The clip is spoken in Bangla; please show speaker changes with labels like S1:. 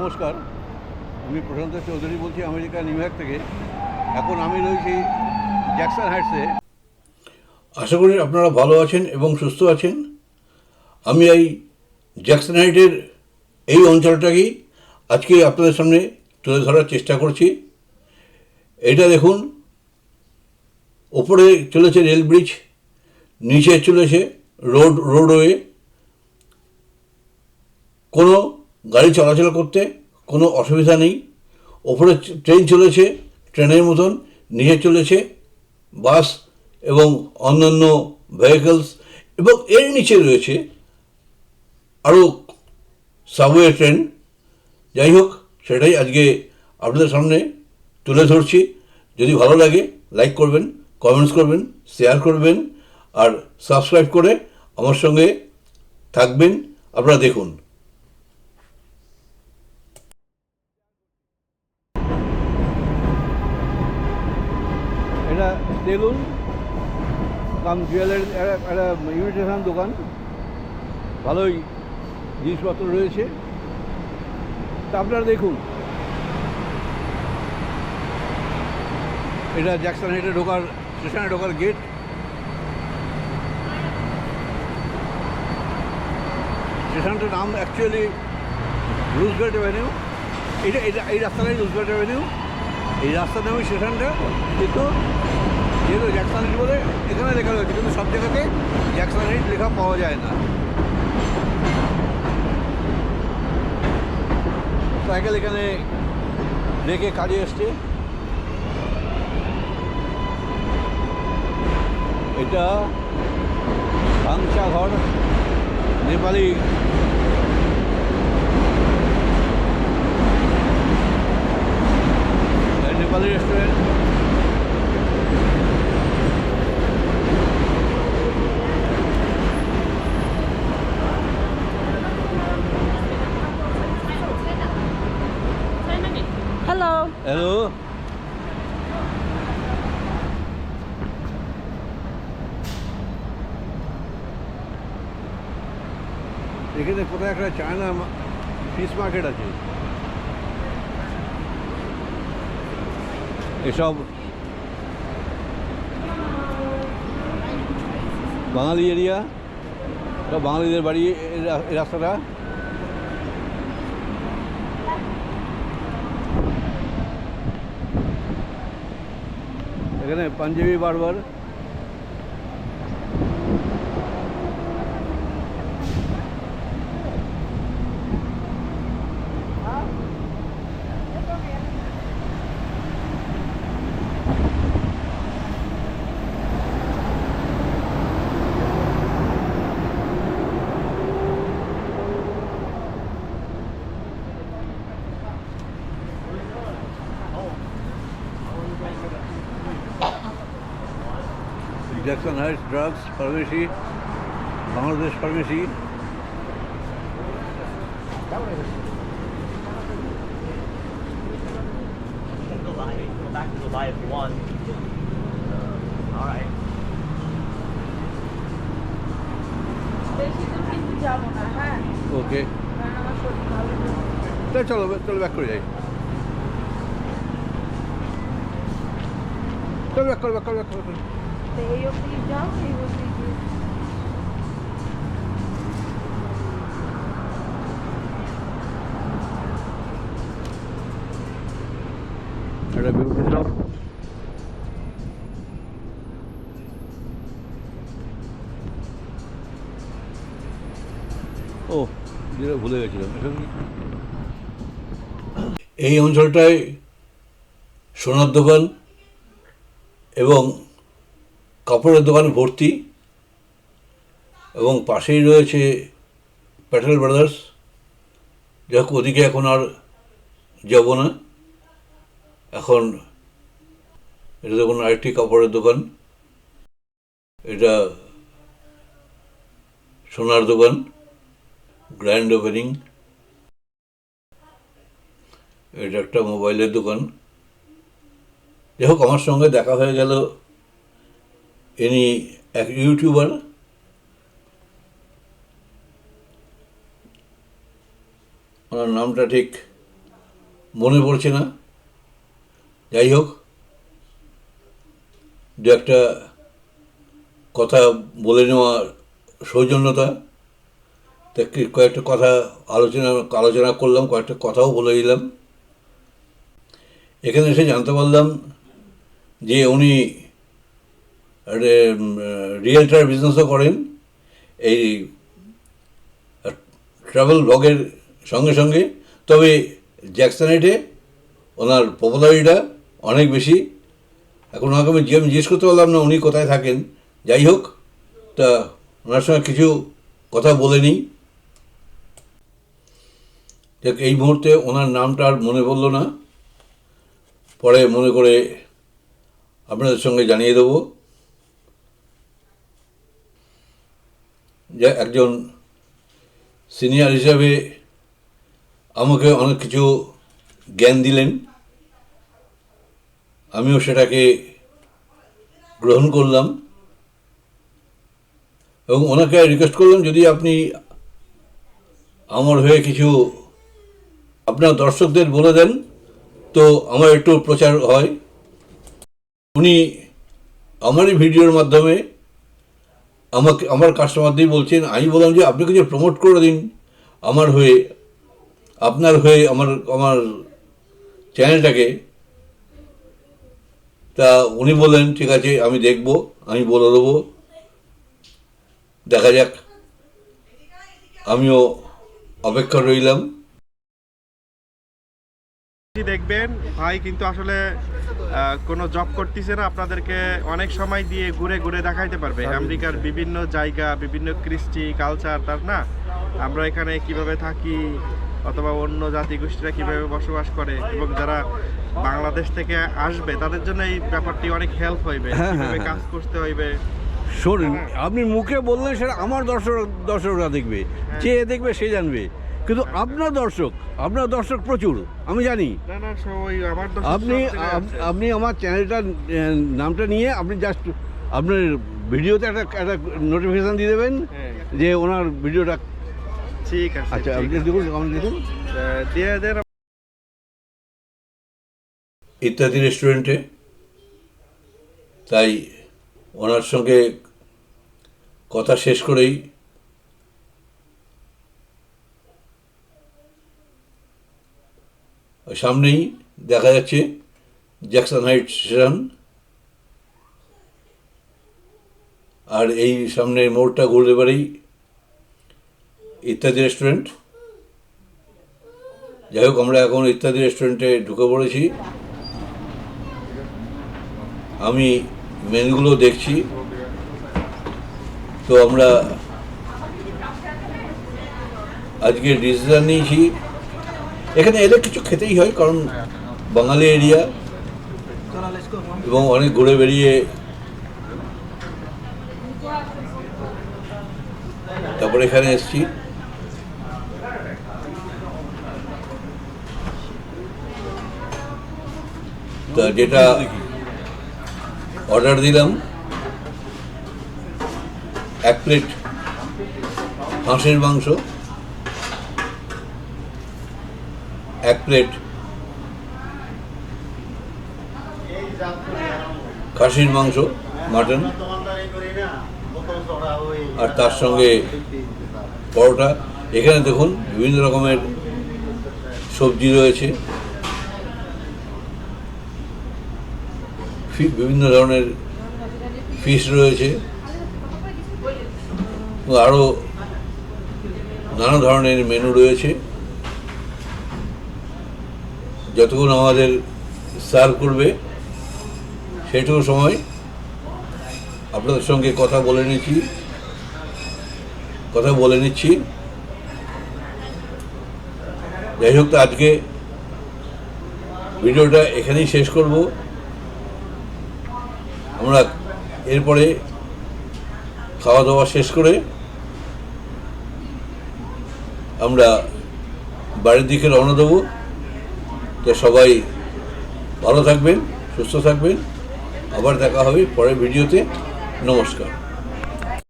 S1: নমস্কার। আমি প্রশান্ত চৌধুরী বলছি আমেরিকা, নিউ ইয়র্ক থেকে। এখন আমি রয়েছি জ্যাকসন হাইটসে
S2: আশা করি আপনারা ভালো আছেন এবং সুস্থ আছেন। আমি এই জ্যাকসন হাইটের এই অঞ্চলটাকেই আজকে আপনাদের সামনে তুলে ধরার চেষ্টা করছি। এটা দেখুন, ওপরে চলেছে রেল ব্রিজ, নিচে চলেছে রোড, রোডওয়ে। কোনো গাড়ি চলাচল করতে কোনো অসুবিধা নেই। ওপরে ট্রেন চলেছে, ট্রেনের মতন নিচে চলেছে, বাস এবং অন্যান্য ভেহিকলস এবং এর নিচে রয়েছে আরও সাবওয়ে ট্রেন যাই হোক, সেটাই আজকে আপনাদের সামনে তুলে ধরছি। যদি ভালো লাগে লাইক করবেন কমেন্টস করবেন শেয়ার করবেন আর সাবস্ক্রাইব করে আমার সঙ্গে থাকবেন। আপনারা দেখুন
S1: এটা সেলুন কাম জুয়েলারি একটা ইমিটেশন দোকান, ভালোই জিনিসপত্র রয়েছে। তা আপনারা দেখুন। এটা জ্যাকসন হেটে ঢোকার, স্টেশনে ঢোকার গেট স্টেশনটার নাম অ্যাকচুয়ালি রুজভেল্ট অ্যাভিনিউ এটা এটা, এই রাস্তাটাই রুজভেল্ট অ্যাভিনিউ এই রাস্তার নামে স্টেশনটা, কিন্তু যেহেতু জ্যাকসন হিট বলে এখানে লেখা রয়েছে, কিন্তু সব জায়গাতে জ্যাকসন হিট লেখা পাওয়া যায় না। সাইকেল এখানে রেখে কাজে এসছে। এটা ঘর নেপালি। নেপালি রেস্টুরেন্ট এখানে কোথায় একটা চায়না ফিশ মার্কেট আছে এসব বাঙালি এরিয়া সব বাঙালিদের বাড়ি এই রা- এই রাস্তাটা এখানে Punjabi barber Jackson Heights drugs pharmacy Bangladesh pharmacy
S3: back go buy if you want. All right.
S1: Okay. তাহলে চলো চলো ব্যাক করে যাই চলো ব্যাক করো ব্যাক করো ব্যাক করো
S4: তো এই অবধি যাও এই অবধি
S1: সব ও যেটা ভুলে গেছিলাম
S2: এই অঞ্চলটায় সোনার দোকান এবং কাপড়ের দোকান ভর্তি এবং পাশেই রয়েছে প্যাটেল ব্রাদার্স যাক ওদিকে এখন আর যাব না। এখন এটা দেখুন আরেকটি কাপড়ের দোকান। এটা সোনার দোকান গ্র্যান্ড ওপেনিং এটা একটা মোবাইলের দোকান। যাই হোক, আমার সঙ্গে দেখা হয়ে গেল ইনি এক ইউটিউবার ওনার নামটা ঠিক মনে পড়ছে না। যাই হোক, দু একটা কথা বলে নেওয়া সৌজন্যতা। তা কয়েকটা কথা আলোচনা আলোচনা করলাম, কয়েকটা কথাও বলে দিলাম। এখানে এসে জানতে পারলাম যে উনি রিয়েলটার বিজনেসও করেন। এই ট্রাভেল ব্লগের সঙ্গে সঙ্গে। তবে জ্যাকসনাইটে ওনার পপুলারিটা অনেক বেশি। এখন ওনাকে আমি জিজ্ঞেস করতে পারলাম না উনি কোথায় থাকেন। যাই হোক, তা ওনার সঙ্গে কিছু কথা বলে নিই। দেখ এই মুহূর্তে ওনার নামটা আর মনে পড়ল না। পরে মনে করে আপনাদের সঙ্গে জানিয়ে দেবো। যে একজন সিনিয়র হিসাবে আমাকে অনেক কিছু জ্ঞান দিলেন। আমিও সেটাকে গ্রহণ করলাম। এবং ওনাকে রিকোয়েস্ট করলাম, যদি আপনি আমার হয়ে কিছু আপনার দর্শকদের বলে দেন, তো আমার একটু প্রচার হয়। উনি আমারই ভিডিওর মাধ্যমে আমাকে, আমার কাস্টমারদের বলছেন, আমি বললাম যে, আপনি কিছু প্রমোট করে দিন। আমার হয়ে, আপনার হয়ে আমার আমার চ্যানেলটাকে তা উনি বললেন, ঠিক আছে, আমি দেখব, আমি বলে দেবো। দেখা যাক। আমিও অপেক্ষা রইলাম।
S5: দেখবেন, ভাই কিন্তু আসলে কোনো জব করতেছে না আপনাদেরকে অনেক সময় দিয়ে ঘুরে ঘুরে দেখাইতে পারবে। আমেরিকার বিভিন্ন জায়গা বিভিন্ন কৃষ্টি কালচার তার না? আমরা এখানে কীভাবে থাকি অথবা অন্য জাতিগোষ্ঠীরা কীভাবে বসবাস করে এবং যারা বাংলাদেশ থেকে আসবে তাদের জন্য এই ব্যাপারটি অনেক হেল্প হইবে
S1: হ্যাঁ,
S5: কীভাবে
S1: হ্যাঁ,
S5: কাজ করতে হইবে।
S1: শোনেন আপনি মুখে বললেন সেটা আমার দর্শক দর্শকরা দেখবে। যে দেখবে সে জানবে। কিন্তু আপনার দর্শক আপনার দর্শক প্রচুর আমি জানি। আপনি। আপনি আমার চ্যানেলটার নামটা নিয়ে আপনি জাস্ট আপনার ভিডিওতে একটা একটা নোটিফিকেশান দিয়ে দেবেন
S5: হ্যাঁ,
S1: যে ওনার ভিডিওটা।
S5: ঠিক আছে
S1: আচ্ছা আপনি দেখুন আপনি দেখুন।
S2: ইত্যাদি রেস্টুরেন্টে। তাই ওনার সঙ্গে কথা শেষ করেই সামনেই দেখা যাচ্ছে জ্যাকসন হাইট স্টেশন আর এই সামনে মোড়টা ঘুরতে পারেই ইত্যাদি রেস্টুরেন্ট যাই হোক, আমরা এখন ইত্যাদি রেস্টুরেন্টে ঢুকে পড়েছি। আমি মেনুগুলো দেখছি। তো আমরা আজকে ডিসিশন নিয়েছি এখানে এলে কিছু খেতেই হয়, কারণ বাঙালি এরিয়া এবং অনেক ঘুরে বেরিয়ে তারপরে এখানে এসছি। তা যেটা অর্ডার দিলাম, এক প্লেট হাঁসের মাংস। এক প্লেট খাসির মাংস, মাটন, আর তার সঙ্গে পরোটা। এখানে দেখুন বিভিন্ন রকমের সবজি রয়েছে। বিভিন্ন ধরনের ফিশ রয়েছে। আরও নানা ধরনের মেনু রয়েছে। যতক্ষণ আমাদের সার্ভ করবে সেটুকু সময় আপনাদের সঙ্গে কথা বলে নিচ্ছি, কথা বলে নিচ্ছি। যাই হোক, আজকে ভিডিওটা এখানেই শেষ করব। আমরা এরপরে খাওয়া দাওয়া শেষ করে আমরা বাড়ির দিকে রওনা দেবো। তো সবাই ভালো থাকবেন সুস্থ থাকবেন। আবার দেখা হবে পরের ভিডিওতে। নমস্কার।